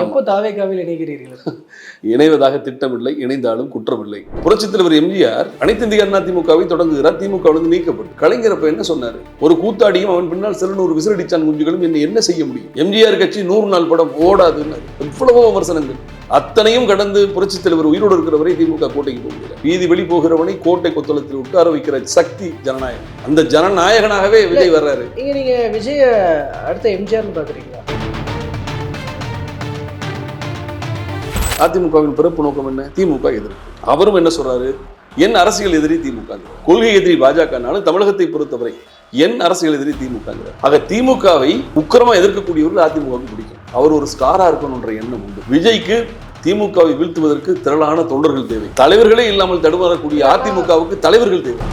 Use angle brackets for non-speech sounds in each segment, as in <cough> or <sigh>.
எப்போ தாவேக்காவில் இணைகிறீர்கள்? <laughs> இணைவதாக திட்டமில்லை இணைந்தாலும் குற்றமில்லை. புரட்சித் தலைவர் எம்ஜிஆர் அனைத்து இந்திய அண்ணா திமுகவை தொடங்குகிறார். திமுக வந்து நீக்கப்பட்டு. கலைஞர் அப்ப என்ன சொன்னாரு? ஒரு கூத்தாடியும் அவன் பின்னால் சிறுநூறு விசிறடிச்சான் குஞ்சுகளும் என்ன என்ன செய்ய முடியும்? எம்ஜிஆர் கட்சி நூறு நாள் படம் ஓடாதுன்னு இவ்வளவோ விமர்சனங்கள். அத்தனையும் கடந்து புரட்சித் தலைவர் உயிரோடு இருக்கிறவரை திமுக கோட்டைக்கு போகிறார் வீதி வெளி போகிறவனை கோட்டை கொத்தளத்தில் உட்கார வைக்கிற சக்தி ஜனநாயகம். அந்த ஜனநாயகனாகவே விஜய் வர்றாரு. நீங்க விஜய அடுத்த எம்ஜிஆர்னு பாக்குறீங்களா அதிமுகவின் பிறப்பு நோக்கம் என்ன? திமுக எதிர்ப்பு. அவரும் என்ன சொல்றாரு? என் அரசியல் எதிரி திமுக கொள்கை எதிரி பாஜகனாலும் தமிழகத்தை பொறுத்தவரை என் அரசியல் எதிரி திமுக ஆக திமுகவை உக்கிரமா எதிர்க்கக்கூடியவர்கள் அதிமுகவுக்கு பிடிக்கும். அவர் ஒரு ஸ்டாரா இருக்கணும்ன்ற எண்ணம் உண்டு. விஜய்க்கு திமுகவை வீழ்த்துவதற்கு திரளான தொண்டர்கள் தேவை. தலைவர்களே இல்லாமல் தடுமாறக்கூடிய அதிமுகவுக்கு தலைவர்கள் தேவை.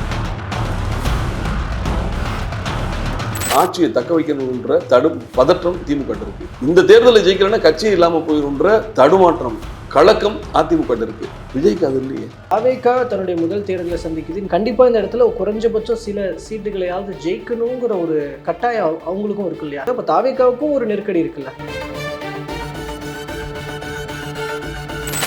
ஆட்சியை தக்க வைக்கணுன்ற தடு பதற்றம் திமுக இருக்கு. இந்த தேர்தலை ஜெயிக்கிறேன்னா கட்சியே இல்லாமல் போயிருன்ற தடுமாற்றம் கலக்கம் அதிமுக இருக்கு. விஜய்க்கு அது இல்லையே. தாவேக்கா தன்னுடைய முதல் தேர்தலை சந்திக்குது கண்டிப்பா இந்த இடத்துல குறைஞ்சபட்சம் சில சீட்டுகளையாவது ஜெயிக்கணுங்கிற ஒரு கட்டாயம் அவ- அவங்களுக்கும் இருக்கு இல்லையா? அப்ப தாவேக்காவுக்கும் ஒரு நெருக்கடி இருக்குல்ல?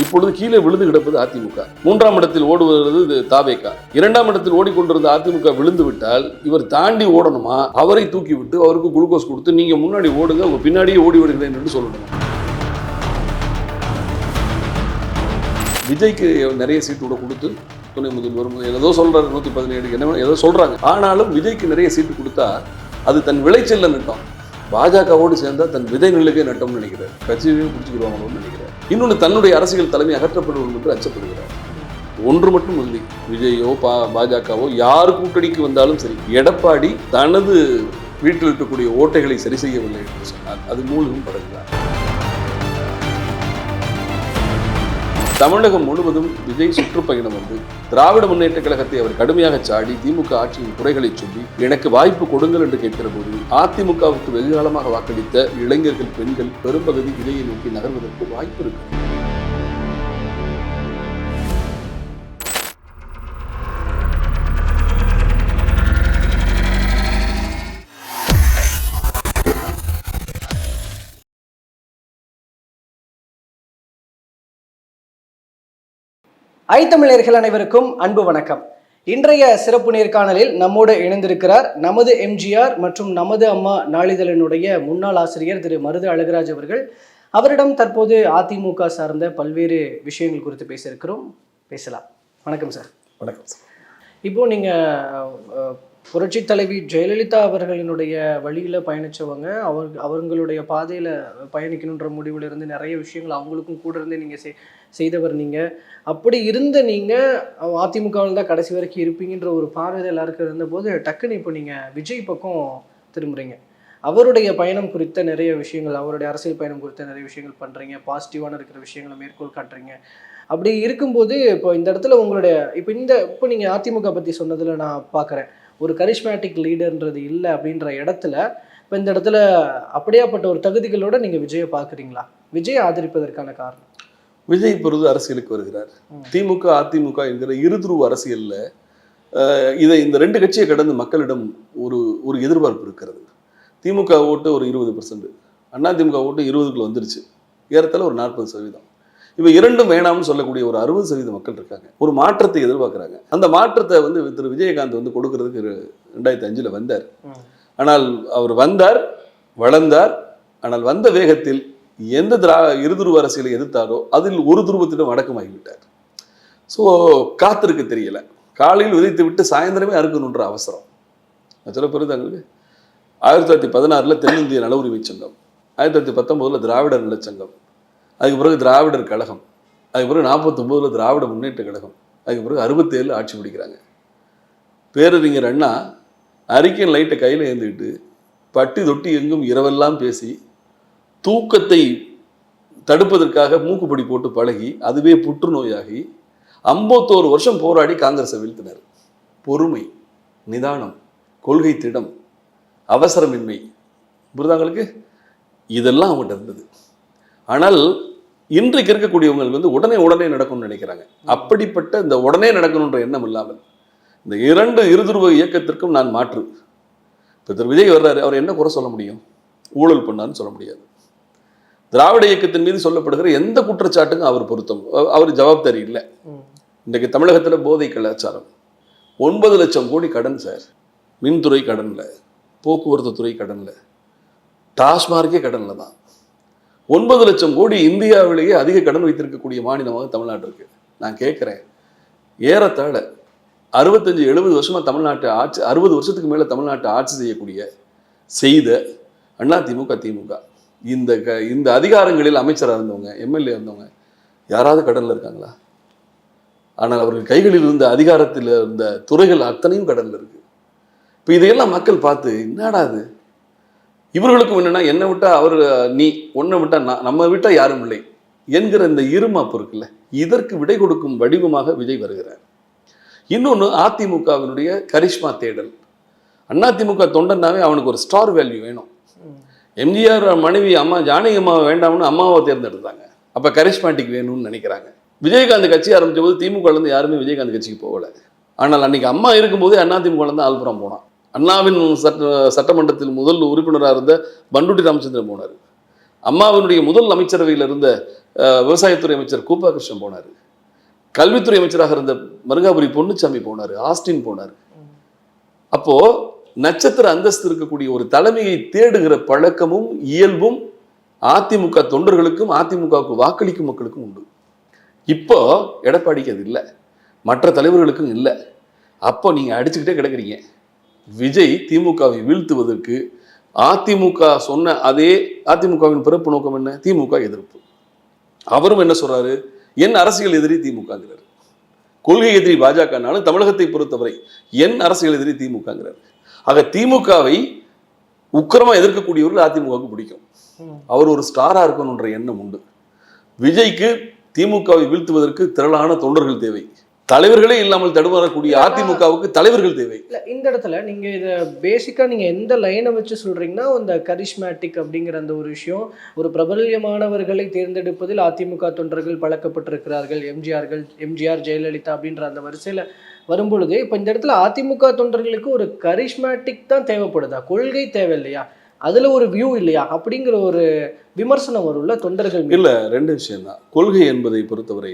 இப்பொழுது கீழே விழுந்து கிடப்பது அதிமுக. மூன்றாம் இடத்தில் ஓடுவது இது தாவேகா இரண்டாம் இடத்தில் ஓடிக்கொண்டிருந்த அதிமுக விழுந்து விட்டால் இவர் தாண்டி ஓடணுமா? அவரை தூக்கி விட்டு அவருக்கு குளுக்கோஸ் கொடுத்து நீங்க முன்னாடி ஓடுங்க உங்க பின்னாடியே ஓடி வருகிறேன் என்று சொல்லணும்? விஜய்க்கு நிறைய சீட்டு கூட கொடுத்து துணை முதல்வர் ஏதோ சொல்கிறாரு நூற்றி பதினேழு என்ன ஏதோ சொல்கிறாங்க ஆனாலும் விஜய்க்கு நிறைய சீட்டு கொடுத்தா அது தன் விளைச்சலில் நட்டோம். பாஜகவோடு சேர்ந்தால் தன் விதை நெல்லுக்கே நட்டோம்னு நினைக்கிறார். கட்சியையும் பிடிச்சிக்கிடுவாங்களோன்னு நினைக்கிறார். இன்னொன்று தன்னுடைய அரசியல் தலைமை அகற்றப்படும் என்று அச்சப்படுகிறார். ஒன்று மட்டும் இல்லை விஜயோ பா பாஜகவோ யார் கூட்டணிக்கு வந்தாலும் சரி எடப்பாடி தனது வீட்டில் இருக்கக்கூடிய ஓட்டைகளை சரி செய்யவில்லை என்று சொன்னார் அது மூழ்கும் படுகிறார் தமிழகம் முழுவதும் விஜய் சுற்றுப்பயணம் வந்து திராவிட முன்னேற்ற கழகத்தை அவர் கடுமையாக சாடி திமுக ஆட்சியின் குறைகளை சொல்லி எனக்கு வாய்ப்பு கொடுங்கள் என்று கேட்கிற போது அதிமுகவுக்கு வெகுகாலமாக வாக்களித்த இளைஞர்கள் பெண்கள் பெரும்பகுதி விஜயை நோக்கி நகர்வதற்கு வாய்ப்பு இருக்கிறது. இருக்கு ஐத்தமிழர்கள் அனைவருக்கும் அன்பு வணக்கம். இன்றைய சிறப்பு நேர்காணலில் நம்மோடு இணைந்திருக்கிறார் நமது எம்ஜிஆர் மற்றும் நமது அம்மா நாளிதழினுடைய முன்னாள் ஆசிரியர் திரு மருது அழகராஜ் அவர்கள். அவரிடம் தற்போது அதிமுக சார்ந்த பல்வேறு விஷயங்கள் குறித்து பேச இருக்கிறோம் பேசலாம். வணக்கம் சார். வணக்கம் சார். இப்போ நீங்க அஹ், புரட்சி தலைவி ஜெயலலிதா அவர்களினுடைய வழியில் பயணிச்சவங்க. அவர் அவங்களுடைய பாதையில் பயணிக்கணுன்ற முடிவில் இருந்து நிறைய விஷயங்கள் அவங்களுக்கும் கூட இருந்து நீங்கள் செய்- செய்தவர் நீங்கள் அப்படி இருந்த நீங்கள் அதிமுகவில் தான் கடைசி வரைக்கும் இருப்பீங்கன்ற ஒரு பார்வை எல்லாருக்கும் இருந்தபோது டக்குன்னு இப்போ நீங்கள் விஜய் பக்கம் திரும்புகிறீங்க அவருடைய பயணம் குறித்த நிறைய விஷயங்கள் அவருடைய அரசியல் பயணம் குறித்த நிறைய விஷயங்கள் பண்ணுறீங்க பாசிட்டிவான இருக்கிற விஷயங்களை மேற்கோள் காட்டுறீங்க. அப்படி இருக்கும்போது இப்போ இந்த இடத்துல உங்களுடைய இப்போ இந்த இப்போ நீங்கள் அதிமுக பற்றி சொன்னதில் நான் பார்க்குறேன் ஒரு கரிஷ்மேட்டிக் லீடர்ன்றது இல்லை அப்படின்ற இடத்துல இப்போ இந்த இடத்துல அப்படியாப்பட்ட ஒரு தகுதிகளோட நீங்கள் விஜயை பார்க்குறீங்களா? விஜயை ஆதரிப்பதற்கான காரணம்? விஜய் பொழுது அரசியலுக்கு வருகிறார். திமுக அதிமுக என்கிற இருதுருவ அரசியல்ல இதை இந்த ரெண்டு கட்சியை கடந்து மக்களிடம் ஒரு ஒரு எதிர்பார்ப்பு இருக்கிறது. திமுக ஓட்டு ஒரு இருபது பர்சன்ட் அதிமுக ஓட்டு இருபதுக்குள்ள வந்துருச்சு. ஏறத்தாழ ஒரு நாற்பது சதவீதம். இவ இரண்டும் வேணாம்னு சொல்லக்கூடிய ஒரு அறுபது சதவீத மக்கள் இருக்காங்க. ஒரு மாற்றத்தை எதிர்பார்க்குறாங்க. அந்த மாற்றத்தை வந்து திரு விஜயகாந்த் வந்து கொடுக்கறதுக்கு ரெண்டாயிரத்தி அஞ்சுல வந்தார். ஆனால் அவர் வந்தார் வளர்ந்தார் ஆனால் வந்த வேகத்தில் எந்த திரா இருதுருவ அரசியலை எதிர்த்தாரோ அதில் ஒரு துருவத்திடம் அடக்கமாகிவிட்டார். ஸோ காத்திருக்க தெரியல. காலையில் விதைத்து விட்டு சாயந்தரமே அறுக்கணுன்ற அவசரம். சொல்ல பெறுது எங்களுக்கு ஆயிரத்தி தொள்ளாயிரத்தி பதினாறில் தென்னிந்திய நல உரிமை சங்கம் ஆயிரத்தி தொள்ளாயிரத்தி பத்தொம்போதில் திராவிடர் நலச்சங்கம் அதுக்கு பிறகு திராவிடர் கழகம் அதுக்கு பிறகு நாற்பத்தொம்போதில் திராவிட முன்னேற்ற கழகம் அதுக்கு பிறகு அறுபத்தேழில் ஆட்சி பிடிக்கிறாங்க. பேரறிஞர் அண்ணா அறிக்கை லைட்டை கையில் ஏந்திக்கிட்டு பட்டி தொட்டி எங்கும் இரவெல்லாம் பேசி தூக்கத்தை தடுப்பதற்காக மூக்குப்பொடி போட்டு பழகி அதுவே புற்றுநோயாகி ஐம்பத்தோரு வருஷம் போராடி காங்கிரஸை வீழ்த்தினார். பொறுமை நிதானம் கொள்கை திடம் அவசரமின்மை. புரிதாங்களுக்கு இதெல்லாம் அவங்ககிட்ட இருந்தது. ஆனால் இன்றைக்கு இருக்கக்கூடியவங்க வந்து உடனே உடனே நடக்கும்னு நினைக்கிறாங்க. அப்படிப்பட்ட இந்த உடனே நடக்கணுன்ற எண்ணம் இல்லாமல் இந்த இரண்டு இருதுருவ இயக்கத்திற்கும் நான் மாற்று. இப்போ திரு விஜய் வர்றாரு அவர் என்ன குறை சொல்ல முடியும்? ஊழல் பண்ணான்னு சொல்ல முடியாது. திராவிட இயக்கத்தின் மீது சொல்லப்படுகிற எந்த குற்றச்சாட்டுக்கும் அவர் பொருத்தம் அவர் ஜவாப்தாரி இல்லை. இன்றைக்கு தமிழகத்தில் போதை கலாச்சாரம். ஒன்பது லட்சம் கோடி கடன் சார். மின்துறை கடன்ல போக்குவரத்து துறை கடன்ல டாஸ்மார்க்கே கடன்ல தான் ஒன்பது லட்சம் கோடி இந்தியாவிலேயே அதிக கடன் வைத்திருக்கக்கூடிய மாநிலமாக தமிழ்நாடு இருக்கு. நான் கேட்குறேன். ஏறத்தாழ அறுபத்தஞ்சு எழுபது வருஷமா தமிழ்நாட்டை ஆட்சி அறுபது வருஷத்துக்கு மேலே தமிழ்நாட்டை ஆட்சி செய்யக்கூடிய செய்த அண்ணா திமுக திமுக. இந்த க இந்த அதிகாரங்களில் அமைச்சராக இருந்தவங்க எம்எல்ஏ இருந்தவங்க யாராவது கடனில் இருக்காங்களா? ஆனால் அவர்கள் கைகளில் இருந்த அதிகாரத்தில் இருந்த துறைகள் அத்தனையும் கடனில் இருக்கு. இப்போ இதையெல்லாம் மக்கள் பார்த்து என்னடா இது? இவர்களுக்கும் என்னன்னா என்னை விட்டா அவர் நீ உன்னை விட்டா நான் நம்ம விட்டா யாரும் இல்லை என்கிற இந்த இருமாப்பு இருக்குல்ல இதற்கு விடை கொடுக்கும் வடிவமாக விஜய் வருகிறார். இன்னொன்று அதிமுகவினுடைய கரிஷ்மா தேடல். அதிமுக தொண்டனாவே அவனுக்கு ஒரு ஸ்டார் வேல்யூ வேணும். எம்ஜிஆர் மனைவி அம்மா ஜானகி அம்மாவை வேண்டாம்னு அம்மாவை தேர்ந்தெடுத்தாங்க. அப்போ கரிஷ்மாட்டிக் வேணும்னு நினைக்கிறாங்க. விஜயகாந்த் கட்சி ஆரம்பித்த போது திமுகலேருந்து யாருமே விஜயகாந்த் கட்சிக்கு போகல. ஆனால் அன்னைக்கு அம்மா இருக்கும்போது அதிமுகலேருந்து ஆல்புரம் போனான். அண்ணாவின் சட்ட சட்டமன்றத்தில் முதல் உறுப்பினராக இருந்த பண்டுட்டி ராமச்சந்திரன் போனார். அம்மாவினுடைய முதல் அமைச்சரவையில் இருந்த விவசாயத்துறை அமைச்சர் கூப்பா கிருஷ்ணன் போனார். கல்வித்துறை அமைச்சராக இருந்த மருங்காபுரி பொன்னுச்சாமி போனார் ஆஸ்டின் போனார். அப்போ நட்சத்திர அந்தஸ்து இருக்கக்கூடிய ஒரு தலைமையை தேடுகிற பழக்கமும் இயல்பும் அதிமுக தொண்டர்களுக்கும் அதிமுகவுக்கு வாக்களிக்கும் மக்களுக்கும் உண்டு. இப்போ எடப்பாடிக்கு அது இல்லை. மற்ற தலைவர்களுக்கும் இல்லை. அப்போ நீங்க அடிச்சுக்கிட்டே கிடக்குறீங்க. விஜய் திமுகவை வீழ்த்துவதற்கு அதிமுக சொன்ன அதே அதிமுகவின் பிறப்பு நோக்கம் என்ன? திமுக எதிர்ப்பு. அவரும் என்ன சொல்றாரு? என் அரசியல் எதிரி திமுகங்கிறார். கொள்கை எதிரி பாஜகனாலும் தமிழகத்தை பொறுத்தவரை என் அரசியல் எதிரி திமுகங்கிறார். ஆக திமுகவை உக்கிரமா எதிர்க்கக்கூடியவர்கள் அதிமுகவுக்கு பிடிக்கும். அவர் ஒரு ஸ்டாரா இருக்கணுன்ற எண்ணம் உண்டு. விஜய்க்கு திமுகவை வீழ்த்துவதற்கு திரளான தொண்டர்கள் தேவை. தலைவர்களே இல்லாமல் தடுமாறக்கூடிய அதிமுகவுக்கு தலைவர்கள் தேவை. இல்ல இந்த இடத்துல நீங்க இத பேசிக்கா நீங்க எந்த லைனை வச்சு சொல்றீங்கன்னா இந்த கரிஷ்மேட்டிக் அப்படிங்கிற அந்த ஒரு விஷயம் ஒரு பிரபல்யமானவர்களை தேர்ந்தெடுப்பதில் அதிமுக தொண்டர்கள் பழக்கப்பட்டிருக்கிறார்கள். எம்ஜிஆர்கள் எம்ஜிஆர் ஜெயலலிதா அப்படின்ற அந்த வரிசையில வரும்பொழுது இப்ப இந்த இடத்துல அதிமுக தொண்டர்களுக்கு ஒரு கரிஷ்மேட்டிக் தான் தேவைப்படுதா? கொள்கை தேவை இல்லையா அதுல ஒரு வியூ இல்லையா? அப்படிங்கிற ஒரு விமர்சனம் வரும்ல தொண்டர்கள். இல்ல ரெண்டு விஷயம்தான். கொள்கை என்பதை பொறுத்தவரை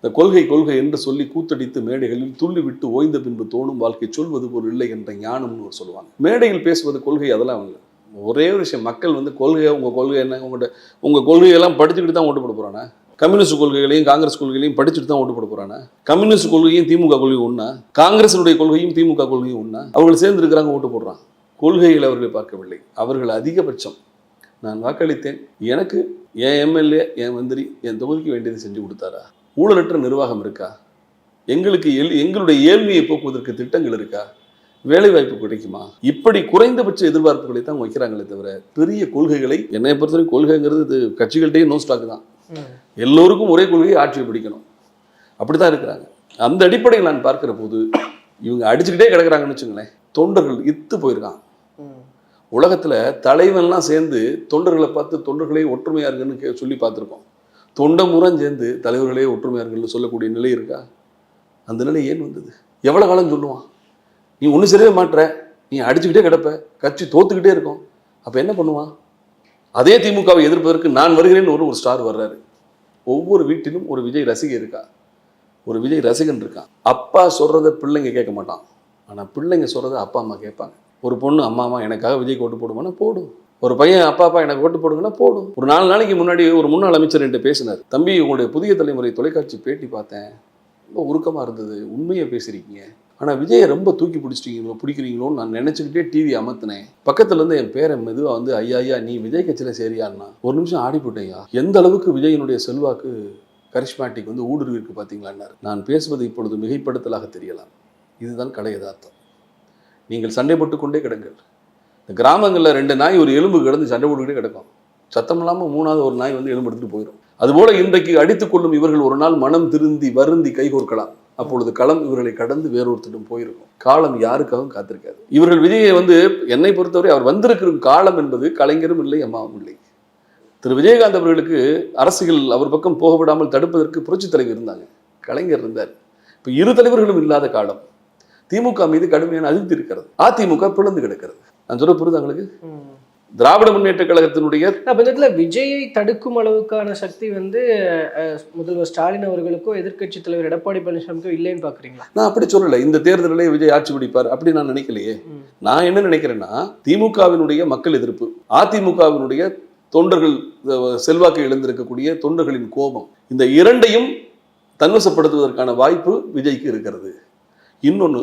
இந்த கொள்கை கொள்கை என்று சொல்லி கூத்தடித்து மேடைகளில் துள்ளி விட்டு ஓய்ந்த பின்பு தோணும் வாழ்க்கை சொல்வது போல் இல்லை என்ற ஞானம்னு ஒரு சொல்லுவாங்க. மேடையில் பேசுவது கொள்கை அதெல்லாம் இல்லை. ஒரே ஒரு விஷயம் மக்கள் வந்து கொள்கையை உங்கள் கொள்கை என்ன உங்கள்கிட்ட உங்கள் கொள்கையெல்லாம் படிச்சுக்கிட்டு தான் ஓட்டு போட போகிறானே கம்யூனிஸ்ட் கொள்கைகளையும் காங்கிரஸ் கொள்கைகளையும் படிச்சுட்டு தான் ஓட்டு போட போறானே? கம்யூனிஸ்ட் கொள்கையும் திமுக கொள்கையும் ஒன்றா காங்கிரசினுடைய கொள்கையும் திமுக கொள்கையும் ஒன்றா அவர்கள் சேர்ந்து இருக்கிறாங்க ஓட்டு போடுறான். கொள்கையில் அவர்களை பார்க்கவில்லை. அவர்கள் அதிகபட்சம் நான் வாக்களித்தேன். எனக்கு என் எம்எல்ஏ என் மந்திரி என் தொகுதிக்கு வேண்டியதை செஞ்சு கொடுத்தாரா? ஊழலற்ற நிர்வாகம் இருக்கா? எங்களுக்கு எல் எங்களுடைய ஏழ்மையை போக்குவதற்கு திட்டங்கள் இருக்கா? வேலை வாய்ப்பு கிடைக்குமா? இப்படி குறைந்தபட்ச எதிர்பார்ப்புகளை தான் வைக்கிறாங்களே தவிர பெரிய கொள்கைகளை என்னை பொறுத்தவரை கொள்கைங்கிறது இது கட்சிகள்கிட்டயே நோ ஸ்டாக் தான். எல்லோருக்கும் ஒரே கொள்கையை ஆட்சியை பிடிக்கணும். அப்படிதான் இருக்கிறாங்க. அந்த அடிப்படையில் நான் பார்க்கிற போது இவங்க அடிச்சுக்கிட்டே கிடக்குறாங்கன்னு வச்சுங்களேன் தொண்டர்கள் இத்து போயிருக்கான். உலகத்துல தலைவன்லாம் சேர்ந்து தொண்டர்களை பார்த்து தொண்டர்களே ஒற்றுமையா இருக்குன்னு கே- சொல்லி பார்த்துருக்கோம். தொண்டமுறம் சேர்ந்து தலைவர்களே ஒற்றுமையா சொல்லக்கூடிய நிலை இருக்கா? அந்த நிலை ஏன் வந்தது? எவ்வளோ காலம் சொல்லுவான்? நீ ஒன்றும் சரியே மாட்டுற நீ அடிச்சுக்கிட்டே கிடப்ப. கட்சி தோத்துக்கிட்டே இருக்கும். அப்போ என்ன பண்ணுவான்? அதே திமுகவை எதிர்ப்பதற்கு நான் வருகிறேன்னு ஒரு ஒரு ஸ்டார் வர்றாரு. ஒவ்வொரு வீட்டிலும் ஒரு விஜய் ரசிகை இருக்கா? ஒரு விஜய் ரசிகன் இருக்கான் அப்பா சொல்கிறத பிள்ளைங்க கேட்க மாட்டான். ஆனால் பிள்ளைங்க சொல்கிறத அப்பா அம்மா கேட்பாங்க. ஒரு பொண்ணு அம்மா அம்மா எனக்காக விஜய் ஓட்டு போடுமானா போடும். ஒரு பையன் அப்பா அப்பா எனக்கு ஓட்டு போடுங்கன்னா போடும். ஒரு நாலு நாளைக்கு முன்னாடி ஒரு முன்னாள் அமைச்சர் என்று பேசினார். தம்பி உங்களுடைய புதிய தலைமுறை தொலைக்காட்சி பேட்டி பார்த்தேன். ரொம்ப உருக்கமாக இருந்தது. உண்மையை பேசுறீங்க. ஆனால் விஜயை ரொம்ப தூக்கி பிடிச்சிட்டீங்களோ பிடிக்கிறீங்களோன்னு நான் நினச்சிக்கிட்டே டிவி அமர்த்தினேன். பக்கத்துலேருந்து என் பேரை மெதுவாக வந்து ஐயா ஐயா நீ விஜய் கட்சியில் சேரியான்னா? ஒரு நிமிஷம் ஆடி போட்டேயா எந்த அளவுக்கு விஜயனுடைய செல்வாக்கு கரிஷ்மாட்டிக் வந்து ஊடுருவி இருக்கு பார்த்தீங்களான்னாரு? நான் பேசுவது இப்பொழுது மிகைப்படுத்தலாக தெரியலாம். இதுதான் கடை யதார்த்தம். நீங்கள் சண்டை போட்டுக் கொண்டே கிடங்கள். கிராமங்களில் ரெண்டு நாய் ஒரு எலும்பு கிடந்து சண்டை போட்டுக்கிட்டே கிடக்கும். சத்தம் இல்லாமல் மூணாவது ஒரு நாய் வந்து எலும்பு எடுத்துட்டு போயிடும். அதுபோல இன்றைக்கு அடித்துக் கொள்ளும் இவர்கள் ஒரு நாள் மனம் திருந்தி வருந்தி கைகோர்க்கலாம் அப்பொழுது களம் இவர்களை கடந்து வேறொருத்திடம் போயிருக்கும். காலம் யாருக்காகவும் காத்திருக்காது. இவர்கள் விஜயை வந்து என்னை பொறுத்தவரை அவர் வந்திருக்கிற காலம் என்பது கலைஞரும் இல்லை அம்மாவும் இல்லை. திரு. விஜயகாந்த் அவர்களுக்கு அரசியல் அவர் பக்கம் போக விடாமல் தடுப்பதற்கு புரட்சி தலைவர் இருந்தாங்க. கலைஞர் இருந்தார். இப்போ இரு தலைவர்களும் இல்லாத காலம். திமுக மீது கடுமையான அதிருப்தி இருக்கிறது. அதிமுக பிளந்து கிடக்கிறது. நான் சொல்ல புரியுது உங்களுக்கு? ம். திராவிட முன்னேற்ற கழகத்தினுடைய இடத்துல விஜயை தடுக்கும் அளவுக்கான சக்தி வந்து முதல்வர் ஸ்டாலின் அவர்களுக்கோ எதிர்க்கட்சி தலைவர் எடப்பாடி பழனிசாமிக்கோ இல்லைன்னு பாக்குறீங்களா? நான் அப்படி சொல்லல. இந்த தேர்தலிலே விஜய் ஆட்சி பிடிப்பார் அப்படி நான் நினைக்கலையே. நான் என்ன நினைக்கிறேன்னா திமுகவினுடைய மக்கள் எதிர்ப்பு அதிமுகவினுடைய தொண்டர்கள் செல்வாக்கு இழந்திருக்கக்கூடிய தொண்டர்களின் கோபம் இந்த இரண்டையும் தன்வசப்படுத்துவதற்கான வாய்ப்பு விஜய்க்கு இருக்கிறது. இன்னொன்னு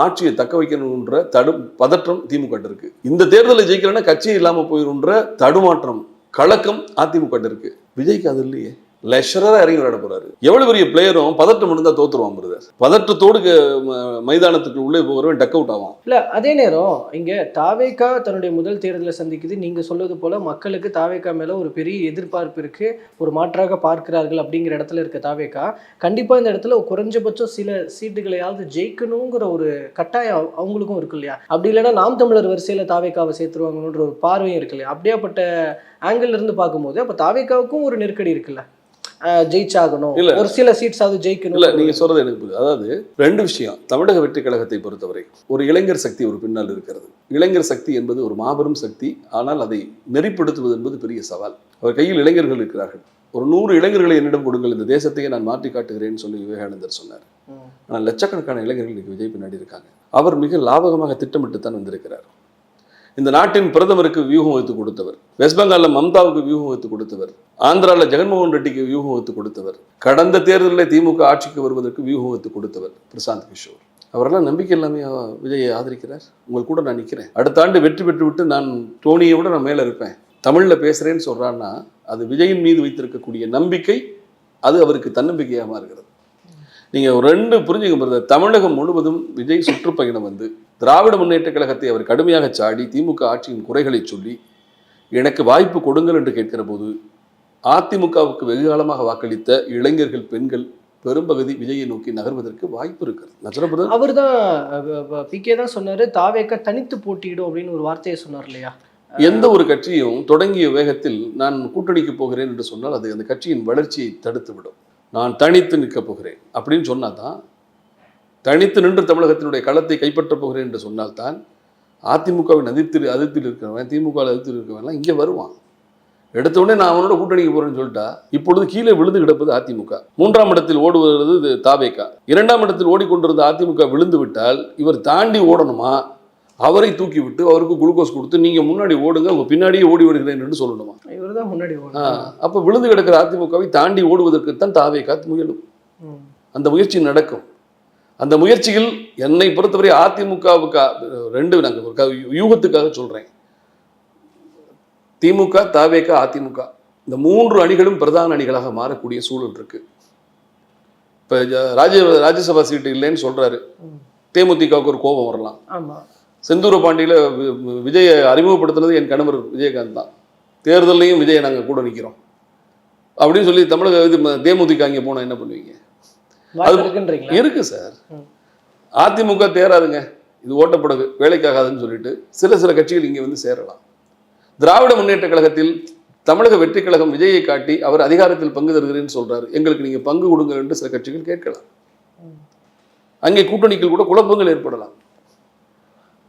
ஆட்சியை தக்க வைக்கணுன்ற தடு பதற்றம் திமுக இருக்கு. இந்த தேர்தலில் ஜெயிக்கிறேன்னா கட்சியே இல்லாமல் போயிருன்ற தடுமாற்றம் கலக்கம் அதிமுக இருக்கு. விஜய்க்கு அது இல்லையே. லெஷராக இறங்கி விளையாட போறாரு. எவ்வளவு பெரிய பிளேயரும் பதட்டம் இருந்தா தோத்துருவான் பிரதர் பதட்டத்தோடு ம- மைதானத்துக்கு உள்ளே போகிறவன் டக் அவுட் ஆகும் இல்ல அதே நேரம் இங்க தாவேக்கா தன்னுடைய முதல் தேர்தலை சந்திக்குது. நீங்க சொல்வது போல மக்களுக்கு தாவேக்கா மேல ஒரு பெரிய எதிர்பார்ப்பு இருக்கு. ஒரு மாற்றாக பார்க்கிறார்கள் அப்படிங்கிற இடத்துல இருக்க தாவேகா கண்டிப்பா இந்த இடத்துல குறைஞ்சபட்சம் சில சீட்டுகளையாவது ஜெயிக்கணுங்கிற ஒரு கட்டாயம் அவங்களுக்கும் இருக்கு இல்லையா? அப்படி இல்லைன்னா நாம் தமிழர் வரிசையில தாவேக்காவை சேர்த்துருவாங்கன்ற ஒரு பார்வையும் இருக்கு இல்லையா? அப்படியாப்பட்ட ஆங்கிள் இருந்து பார்க்கும்போது அப்ப தாவேக்காவுக்கும் ஒரு நெருக்கடி இருக்குல்ல? ஜெயிச்சாகணும். இல்ல. ஒரு சில சீட்ஸாவது இல்ல ஜெயிக்கணும். நீங்க சொல்றது எனக்கு அதாவது ரெண்டு விஷயம். தமிழக வெற்றி கழகத்தை பொறுத்தவரை ஒரு இளைஞர் சக்தி ஒரு பின்னால் இருக்கிறது. இளைஞர் சக்தி என்பது ஒரு மாபெரும் சக்தி ஆனால் அதை நெறிப்படுத்துவது என்பது பெரிய சவால். அவர் கையில் இளைஞர்கள் இருக்கிறார்கள். ஒரு நூறு இளைஞர்களை என்னிடம் கொடுங்கள் இந்த தேசத்தையே நான் மாற்றி காட்டுகிறேன்னு சொல்லி விவேகானந்தர் சொன்னார். ஆனால் லட்சக்கணக்கான இளைஞர்கள் இன்னைக்கு விஜய் பின்னாடி இருக்காங்க. அவர் மிக லாபகமாக திட்டமிட்டு தான் வந்திருக்கிறார். இந்த நாட்டின் பிரதமருக்கு வியூகம் வைத்து கொடுத்தவர். வெஸ்ட் பெங்காலில் மம்தாவுக்கு வியூகம் வைத்து கொடுத்தவர். ஆந்திராவில் ஜெகன்மோகன் ரெட்டிக்கு வியூகம் வைத்து கொடுத்தவர். கடந்த தேர்தலில் திமுக ஆட்சிக்கு வருவதற்கு வியூகம் வைத்து கொடுத்தவர் பிரசாந்த் கிஷோர். அவரெல்லாம் நம்பிக்கை எல்லாமே விஜயை ஆதரிக்கிறார். உங்கள் கூட நான் நிற்கிறேன் அடுத்த ஆண்டு வெற்றி பெற்று விட்டு நான் தோனியை விட நான் மேலே இருப்பேன். தமிழில் பேசுகிறேன்னு சொல்கிறான்னா அது விஜயின் மீது வைத்திருக்கக்கூடிய நம்பிக்கை அது அவருக்கு தன்னம்பிக்கையாக மாறுகிறது. நீங்கள் ரெண்டு புரிஞ்சுக்க பிரதர் தமிழகம் முழுவதும் விஜய் சுற்றுப்பயணம் வந்து திராவிட முன்னேற்ற கழகத்தை அவர் கடுமையாக சாடி திமுக ஆட்சியின் குறைகளை சொல்லி எனக்கு வாய்ப்பு கொடுங்கள் என்று கேட்கிற போது அதிமுகவுக்கு வெகு காலமாக வாக்களித்த இளைஞர்கள் பெண்கள் பெரும்பகுதி விஜயை நோக்கி நகர்வதற்கு வாய்ப்பு இருக்கிறது. அவர் தான் பிகே தான் சொன்னாரு தாவேக்க தனித்து போட்டியிடும் அப்படின்னு ஒரு வார்த்தையை சொன்னார் இல்லையா? எந்த ஒரு கட்சியும் தொடங்கிய வேகத்தில் நான் கூட்டணிக்கு போகிறேன் என்று சொன்னால் அது அந்த கட்சியின் வளர்ச்சியை தடுத்து விடும் நான் தனித்து நிற்கப் போகிறேன் அப்படின்னு சொன்னாதான் தனித்து நின்று தமிழகத்தினுடைய களத்தை கைப்பற்றப் போகிறேன் என்று சொன்னால்தான் அதிமுகவின் அதிர்த்தில் அதிர்த்தில் இருக்கிறவன் திமுகவில் அதிர்த்தில் இருக்கிறவன்லாம் இங்கே வருவான். எடுத்தவொடனே நான் அவனோட கூட்டணிக்கு போகிறேன்னு சொல்லிட்டா இப்பொழுது கீழே விழுந்து கிடப்பது அதிமுக. மூன்றாம் இடத்தில் ஓடுவது இது தாவேகா. இரண்டாம் இடத்தில் ஓடிக்கொண்டிருந்த அதிமுக விழுந்து விட்டால் இவர் தாண்டி ஓடணுமா? அவரை தூக்கி விட்டு அவருக்கு குளுக்கோஸ் கொடுத்து நீங்க முன்னாடி ஓடுங்க உங்க பின்னாடியே ஓடி வருகிறேன் என்று சொல்லணுமா? இவர் தான் முன்னாடி. அப்ப விழுந்து கிடக்கிற அதிமுகவை தாண்டி ஓடுவதற்குத்தான் தாவேகா முயலும். ம். அந்த முயற்சி நடக்கும். அந்த முயற்சியில் என்னை பொறுத்தவரை அதிமுகவுக்கு ரெண்டு நாங்கள் யூகத்துக்காக சொல்றேன். திமுக தாவேக அதிமுக. இந்த மூன்று அணிகளும் பிரதான அணிகளாக மாறக்கூடிய சூழல் இருக்கு. இப்ப ராஜ்ய ராஜ்யசபா சீட்டு இல்லைன்னு சொல்றாரு. தேமுதிகவுக்கு ஒரு கோபம் வரலாம். ஆமா. செந்தூர பாண்டியில விஜயை அறிமுகப்படுத்தினது என் கணவர் விஜயகாந்த் தான். தேர்தல்லையும் விஜயை நாங்கள் கூட நிற்கிறோம் அப்படின்னு சொல்லி தமிழக இது தேமுதிக அங்கே போனால் என்ன பண்ணுவீங்க? இருக்குன்றீங்களா? இருக்கு சார். அதிமுக தேராதுங்க. இது ஓட்டப்படகு வேலைக்காகாதுன்னு சொல்லிட்டு சில சில கட்சிகள் இங்கே வந்து சேரலாம். திராவிட முன்னேற்ற கழகத்தில் தமிழக வெற்றி கழகம் விஜயை காட்டி அவர் அதிகாரத்தில் பங்கு தருகிறேன்னு சொல்றாரு. எங்களுக்கு நீங்க பங்கு கொடுங்க என்று சில கட்சிகள் கேட்கலாம். அங்கே கூட்டணிக்குள் கூட குழப்பங்கள் ஏற்படலாம்.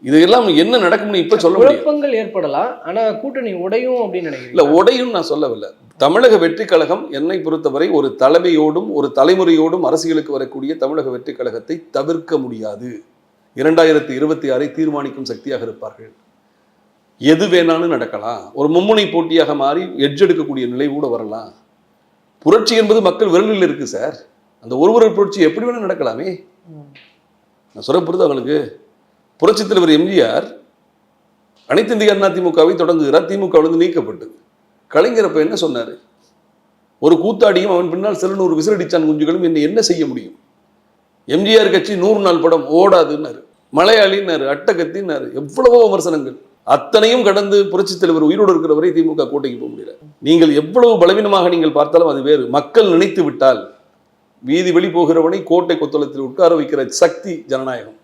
இதெல்லாம் என்ன நடக்கும்னு இப்ப சொல்ல குழப்பங்கள் ஏற்படலாம் ஆனா கூட்டணி உடையும் அப்படின்னு இல்ல நினைக்கிறீங்க உடையும் நான் சொல்லவில்லை. தமிழக வெற்றி கழகம் என்னை பொறுத்தவரை ஒரு தலைமையோடும் ஒரு தலைமுறையோடும் அரசியலுக்கு வரக்கூடிய தமிழக வெற்றி கழகத்தை தவிர்க்க முடியாது. இரண்டாயிரத்தி இருபத்தி ஆறை தீர்மானிக்கும் சக்தியாக இருப்பார்கள். எது வேணாலும் நடக்கலாம். ஒரு மும்முனை போட்டியாக மாறி எட்ஜ் எடுக்கக்கூடிய நிலை கூட வரலாம். புரட்சி என்பது மக்கள் விரலில் இருக்கு சார். அந்த ஒருவரை புரட்சி எப்படி வேணா நடக்கலாமே. நான் சொல்ல புரியுது அவங்களுக்கு புரட்சித் தலைவர் எம்ஜிஆர் அனைத்து இந்திய அண்ணா திமுகவை தொடங்குகிறார். திமுகவிலிருந்து நீக்கப்பட்டது. கலைஞர் என்ன சொன்னார்? ஒரு கூத்தாடியும் அவன் பின்னால் சில நூறு விசிலடிச்சான் குஞ்சுகளும் என்னை என்ன செய்ய முடியும்? எம்ஜிஆர் கட்சி நூறு நாள் படம் ஓடாதுன்னாரு. மலையாளின்னாரு அட்டகத்தின்னாரு எவ்வளவோ விமர்சனங்கள். அத்தனையும் கடந்து புரட்சித் தலைவர் உயிரோடு இருக்கிற வரை திமுக கோட்டைக்கு போக முடியல. நீங்கள் எவ்வளவு பலவீனமாக நீங்கள் பார்த்தாலும் அது வேறு. மக்கள் நினைத்து விட்டால் வீதி வெளி போகிறவனை கோட்டை கொத்தளத்தில் உட்கார வைக்கிற சக்தி ஜனநாயகம்.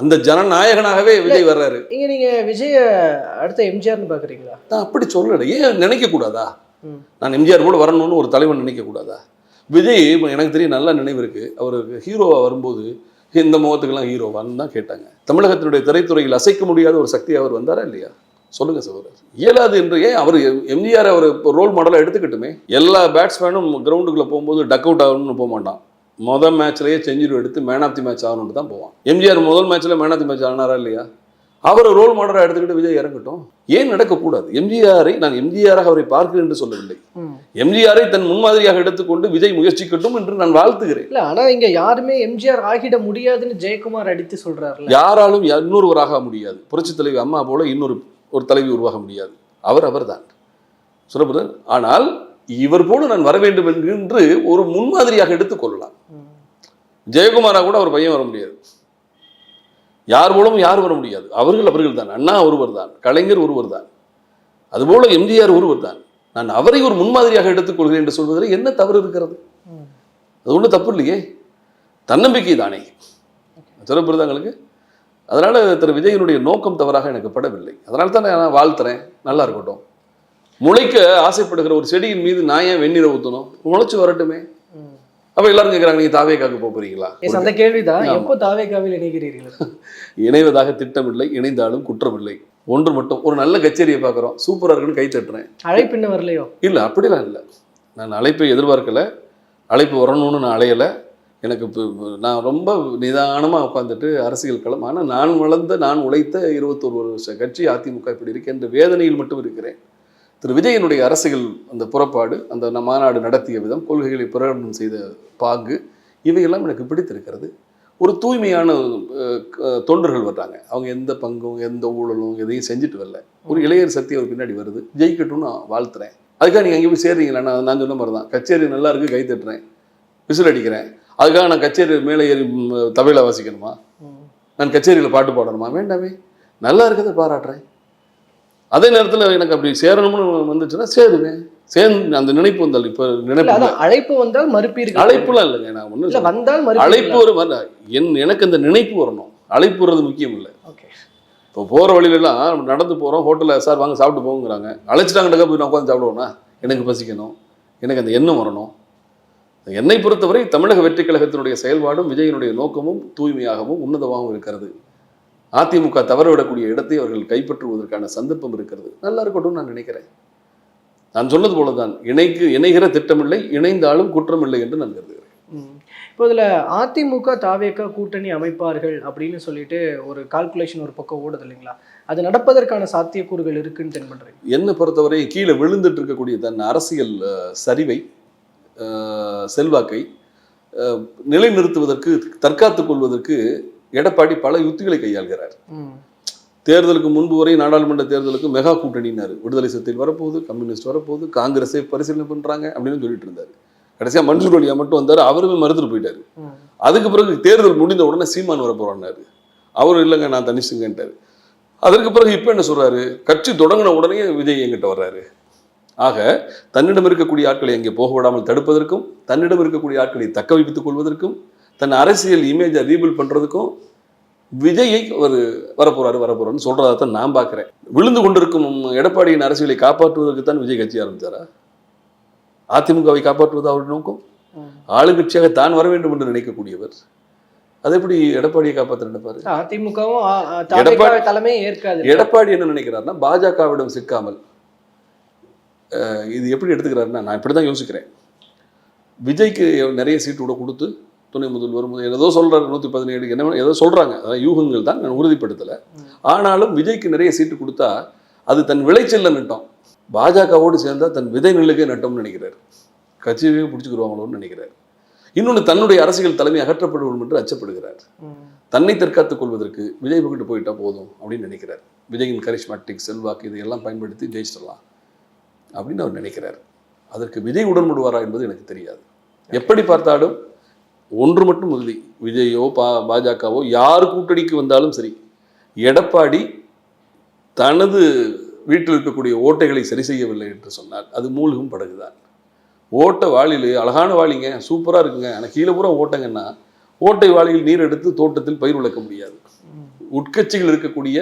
அந்த ஜனநாயகனாகவே விஜய் வர்றாரு. இங்க நீங்க விஜய அடுத்த எம்ஜிஆர்னு பாக்குறீங்களா? நான் அப்படி சொல்லலை. ஏன் நினைக்க கூடாதா. நான் எம்ஜிஆர் போல வரணும்னு ஒரு தலைவன் நினைக்க கூடாதா விஜய் எனக்கு தெரியும் நல்ல நினைவு இருக்கு. அவர் ஹீரோவா வரும்போது இந்த முகத்துக்கெல்லாம் ஹீரோவான்னு தான் கேட்டாங்க. தமிழகத்தினுடைய திரைத்துறையில் அசைக்க முடியாத ஒரு சக்தி அவர் வந்தாரா இல்லையா? சொல்லுங்க சகோதரர். இயலாது என்று ஏன் அவர் எம்ஜிஆர் அவர் ரோல் மாடலாக எடுத்துக்கிட்டுமே? எல்லா பேட்ஸ்மேனும் கிரவுண்டுக்குள்ளே போகும்போது டக் அவுட் ஆகணும்னு போக மாட்டான். முதல் மேட்ச்லேயே செஞ்சுரி எடுத்து மேன் ஆஃப் தி மேட்ச் ஆகணும்னு தான் போவான். எம்ஜிஆர் முதல் மேட்ச்சில் மேன் ஆஃப் தி மேட்ச் ஆனாரா இல்லையா? அவர் ரோல் மாடலாக எடுத்துக்கிட்டு விஜய் இறங்கட்டும். ஏன் நடக்கக்கூடாது? எம்ஜிஆரை நான் எம்ஜிஆராக அவரை பார்க்கிறேன் என்று சொல்லவில்லை. எம்ஜிஆரை தன் முன்மாதிரியாக எடுத்துக்கொண்டு விஜய் முயற்சிக்கட்டும் என்று நான் வாழ்த்துகிறேன். இல்ல ஆனா இங்க யாருமே எம்ஜிஆர் ஆகிட முடியாதுன்னு ஜெயக்குமார் அடித்து சொல்றாருல்ல. யாராலும் இன்னொருவராக முடியாது. புரட்சி தலைவி அம்மா போல இன்னொரு ஒரு தலைவி உருவாக முடியாது. அவர் அவர்தான். சொல்லப்படுது ஆனால் இவர் போல நான் வர வேண்டும் என்று ஒரு முன்மாதிரியாக எடுத்துக்கொள்ளலாம் கொள்ளலாம். ஜெயக்குமாரா கூட அவர் பையன் வர முடியாது. யார் மூலமும் யார் வர முடியாது. அவர்கள் அவர்கள் தான். அண்ணா ஒருவர் தான். கலைஞர் ஒருவர் தான். அதுபோல எம்ஜிஆர் ஒருவர் தான். நான் அவரை ஒரு முன்மாதிரியாக எடுத்துக்கொள்கிறேன் என்று சொல்வதில் என்ன தவறு இருக்கிறது? அது ஒன்றும் தப்பு இல்லையே. தன்னம்பிக்கை தானே. சிறப்புறதாங்களுக்கு அதனால திரு விஜயனுடைய நோக்கம் தவறாக எனக்கு படவில்லை. அதனால தான் நான் வாழ்த்துறேன். நல்லா இருக்கட்டும். முளைக்க ஆசைப்படுகிற ஒரு செடியின் மீது நான் ஏன் வெந்நீரை ஊற்றணும் முளைச்சு வரட்டுமே. அப்ப எல்லாரும் கேட்குறாங்க நீங்க தாவேக்காக்கு போறீங்களா? அந்த கேள்விதான். எப்போ தாவேகாவில் இணைகிறீர்கள் <laughs> இணைவதாக திட்டமில்லை இணைந்தாலும் குற்றமில்லை. ஒன்று மட்டும் ஒரு நல்ல கச்சேரியை பார்க்குறோம். சூப்பராக இருக்குன்னு கை தட்டுறேன். அழைப்பு இன்னும் வரலையோ? இல்லை அப்படிலாம் இல்லை. நான் அழைப்பை எதிர்பார்க்கல. அழைப்பு வரணும்னு நான் அலையலை. எனக்கு இப்போ நான் ரொம்ப நிதானமாக உட்காந்துட்டு அரசியல் களம். ஆனால் நான் வளர்ந்த நான் உழைத்த இருபத்தொரு வருஷ கட்சி அதிமுக இப்படி இருக்கு என்ற வேதனையில் மட்டும் இருக்கிறேன். திரு விஜயனுடைய அரசியல் அந்த புறப்பாடு அந்த மாநாடு நடத்திய விதம் கொள்கைகளை பிரகடனம் செய்த பாங்கு இவையெல்லாம் எனக்கு பிடித்திருக்கிறது. ஒரு தூய்மையான தொண்டர்கள் வர்றாங்க. அவங்க எந்த பங்கும் எந்த ஊழலும் எதையும் செஞ்சுட்டு வரல. ஒரு இளையர் சக்தி அவர் பின்னாடி வருது. ஜெயிக்கட்டும்னு நான் வாழ்த்துறேன். அதுக்காக நீங்கள் அங்கே போய் சேர்றீங்களா? நான் நான் சொன்ன மாதிரி தான். கச்சேரி நல்லா இருக்கு கை தட்டுறேன். விசில் அடிக்கிறேன். அதுக்காக நான் கச்சேரி மேலே ஏறி தபேலா வாசிக்கணுமா. நான் கச்சேரியில் பாட்டு பாடணுமா? வேண்டாமே. நல்லா இருக்கிறத பாராட்டுறேன். அதே நேரத்தில் எனக்கு அப்படி சேரணும்னு வந்துச்சுன்னா சேருவேன் சேர்ந்து அந்த நினைப்பு வந்தால் இப்போ நினைப்பு அழைப்பு வந்தால் மறுப்பீர்கள் அழைப்புலாம் இல்லைங்க நான் ஒன்றும் வந்தால் அழைப்பு மறுப்பீர்கள் ஒரு வர என் எனக்கு அந்த நினைப்பு வரணும். அழைப்பு வர்றது முக்கியம் இல்லை. ஓகே. இப்போ போகிற வழியிலலாம் நடந்து போகிறோம் ஹோட்டலில் சார் வாங்க சாப்பிட்டு போங்கிறாங்க. அழைச்சிட்டாங்கடா போய் நான் உட்காந்து சாப்பிடுவோண்ணா எனக்கு பசிக்கணும். எனக்கு அந்த எண்ணம் வரணும். என்னை பொறுத்தவரை தமிழக வெற்றி கழகத்தினுடைய செயல்பாடும் விஜயனுடைய நோக்கமும் தூய்மையாகவும் உன்னதமாகவும் இருக்கிறது. அதிமுக தவறவிடக்கூடிய இடத்தை அவர்கள் கைப்பற்றுவதற்கான சந்தர்ப்பம் இருக்கிறது. நல்லா இருக்கட்டும் நான் நினைக்கிறேன். நான் சொன்னது போலதான் இணைக்கு இணைகிற திட்டமில்லை இணைந்தாலும் குற்றமில்லை என்று நான் கருதுகிறேன். இப்போ இதுல அதிமுக தாவேக கூட்டணி அமைப்பார்கள் அப்படின்னு சொல்லிட்டு ஒரு கால்குலேஷன் ஒரு பக்கம் ஓடுது இல்லைங்களா? அது நடப்பதற்கான சாத்தியக்கூறுகள் இருக்குன்னு தென்படுறீங்க என்னை பொறுத்தவரை கீழே விழுந்துட்டு இருக்கக்கூடிய தன் அரசியல் சரிவை செல்வாக்கை நிலைநிறுத்துவதற்கு தற்காத்துக் கொள்வதற்கு எடப்பாடி பல யுத்திகளை கையாள்கிறார். தேர்தலுக்கு முன்பு வரை நாடாளுமன்ற தேர்தலுக்கு மெகா கூட்டணினாரு விடுதலை சிறுத்தைகள் வரப்போகுது கம்யூனிஸ்ட் வரப்போகுது காங்கிரஸை பரிசீலனை பண்றாங்க அப்படின்னு சொல்லிட்டு இருந்தாரு. கடைசியா மன்சூர் அலியா மட்டும் வந்தாரு அவருமே மறுத்துட்டு போயிட்டாரு. அதுக்கு பிறகு தேர்தல் முடிந்த உடனே சீமான் வர போறான்னாரு. அவர் இல்லைங்க நான் தனிச்சுங்கன்ட்டாரு. அதற்கு பிறகு இப்போ என்ன சொல்றாரு? கட்சி தொடங்கின உடனே விஜய் என்கிட்ட வர்றாரு. ஆக தன்னிடம் இருக்கக்கூடிய ஆட்களை அங்கே போக விடாமல் தடுப்பதற்கும் தன்னிடம் இருக்கக்கூடிய ஆட்களை தக்க வைத்துக் கொள்வதற்கும் தன் அரசியல் இமேஜை ரீபில்ட் பண்றதுக்கும் விஜயை ஒரு வரப்போறாரு வரப்போறாருன்னு சொல்றதா தான் நான் பார்க்கிறேன். விழுந்து கொண்டிருக்கும் எடப்பாடியின் அரசியலை காப்பாற்றுவதற்கு தான் விஜய் கட்சி ஆரம்பிச்சாரா அதிமுகவை காப்பாற்றுவது அவருடைய நோக்கம். ஆளுங்கட்சியாக தான் வர வேண்டும் என்று நினைக்கக்கூடியவர். அது எப்படி எடப்பாடியை காப்பாற்ற நினைப்பாரு? அதிமுகவும் தலைமையே ஏற்காது. எடப்பாடி என்ன நினைக்கிறாருன்னா பாஜகவிடம் சிக்காமல் இது எப்படி எடுத்துக்கிறாருன்னா நான் இப்படி தான் யோசிக்கிறேன். விஜய்க்கு நிறைய சீட்டு கூட கொடுத்து துணை முதல்வர் ஏதோ சொல்கிறாங்க நூற்றி பதினேழு என்ன ஏதோ சொல்கிறாங்க அதான் யூகங்கள் தான் நான் உறுதிப்படுத்தலை. ஆனாலும் விஜய்க்கு நிறைய சீட்டு கொடுத்தா அது தன் விளைச்சலில் நட்டோம். பாஜகவோடு சேர்ந்தால் தன் விதை நெல்லுக்கே நட்டோம்னு நினைக்கிறார். கட்சியவே பிடிச்சிக்கிடுவாங்களோன்னு நினைக்கிறார். இன்னொன்று தன்னுடைய அரசியல் தலைமை அகற்றப்படுவோம் என்று அச்சப்படுகிறார். தன்னை தற்காத்துக் கொள்வதற்கு விஜய் பக்கிட்டு போயிட்டா போதும் அப்படின்னு நினைக்கிறார். விஜயின் கரிஷ்மாட்டிக் செல்வாக்கு இதையெல்லாம் பயன்படுத்தி ஜெயிச்சிடலாம் அப்படின்னு அவர் நினைக்கிறார். அதற்கு விஜய் உடன்படுவாரா என்பது எனக்கு தெரியாது. எப்படி பார்த்தாலும் ஒன்று மட்டும் உறுதி விஜயோ பா பாஜகவோ யார் கூட்டணிக்கு வந்தாலும் சரி எடப்பாடி தனது வீட்டில் இருக்கக்கூடிய ஓட்டைகளை சரி செய்யவில்லை என்று சொன்னால் அது மூழ்கும் படகுதான். ஓட்டை வாளியில் அழகான வாளிங்க சூப்பராக இருக்குங்க. ஆனால் கீழே பூரா ஓட்டங்கன்னா ஓட்டை வாளியில் நீர் எடுத்து தோட்டத்தில் பயிர் விளக்க முடியாது. உட்கட்சிகள் இருக்கக்கூடிய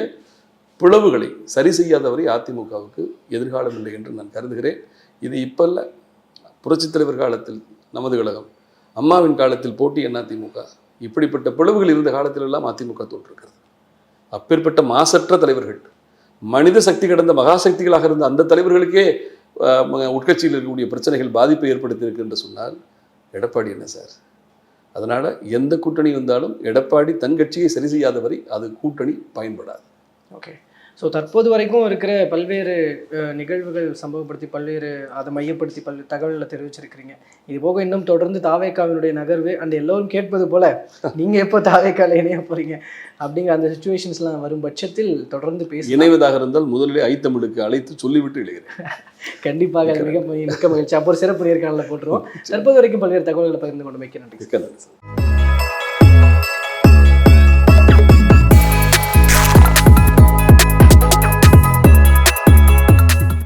பிளவுகளை சரி செய்யாதவரை அதிமுகவுக்கு எதிர்காலம் இல்லை என்று நான் கருதுகிறேன். இது இப்போ இல்லை புரட்சித் தலைவர் காலத்தில் நமது கழகம் அம்மாவின் காலத்தில் போட்டி என்ன அதிமுக இப்படிப்பட்ட பிளவுகள் இருந்த காலத்திலெல்லாம் அதிமுக தோற்றிருக்கிறது. அப்பேற்பட்ட மாசற்ற தலைவர்கள் மனித சக்தி கடந்த மகாசக்திகளாக இருந்த அந்த தலைவர்களுக்கே உட்கட்சியில் இருக்கக்கூடிய பிரச்சனைகள் பாதிப்பை ஏற்படுத்தியிருக்கு என்று சொன்னால் எடப்பாடி என்ன சார்? அதனால் எந்த கூட்டணி வந்தாலும் எடப்பாடி தன் கட்சியை சரி செய்யாத வரை அது கூட்டணி பயன்படாது. ஓகே. ஸோ தற்போது வரைக்கும் இருக்கிற பல்வேறு நிகழ்வுகள் சம்பவப்படுத்தி பல்வேறு அதை மையப்படுத்தி பல்வேறு தகவல்களை தெரிவிச்சிருக்கிறீங்க. இது போக இன்னும் தொடர்ந்து தாவேக்காவினுடைய நகர்வு அண்ட் எல்லோரும் கேட்பது போல <laughs> நீங்க எப்போ தாவேக்கால இணைய போறீங்க? அப்படிங்கிற அந்த சுச்சுவேஷன்ஸ்லாம் வரும் பட்சத்தில் தொடர்ந்து பேசி இணைவதாக இருந்தால் முதலிலே ஐத்தமிழுக்கு அழைத்து சொல்லிவிட்டு எழுகிறேன் <laughs> கண்டிப்பாக மிக மிக மகிழ்ச்சி. அப்போ சிறப்பு நேர்காணலில் போட்டுருவோம். தற்போது வரைக்கும் பல்வேறு தகவல்களை பகிர்ந்து கொண்டு வைக்க நன்றி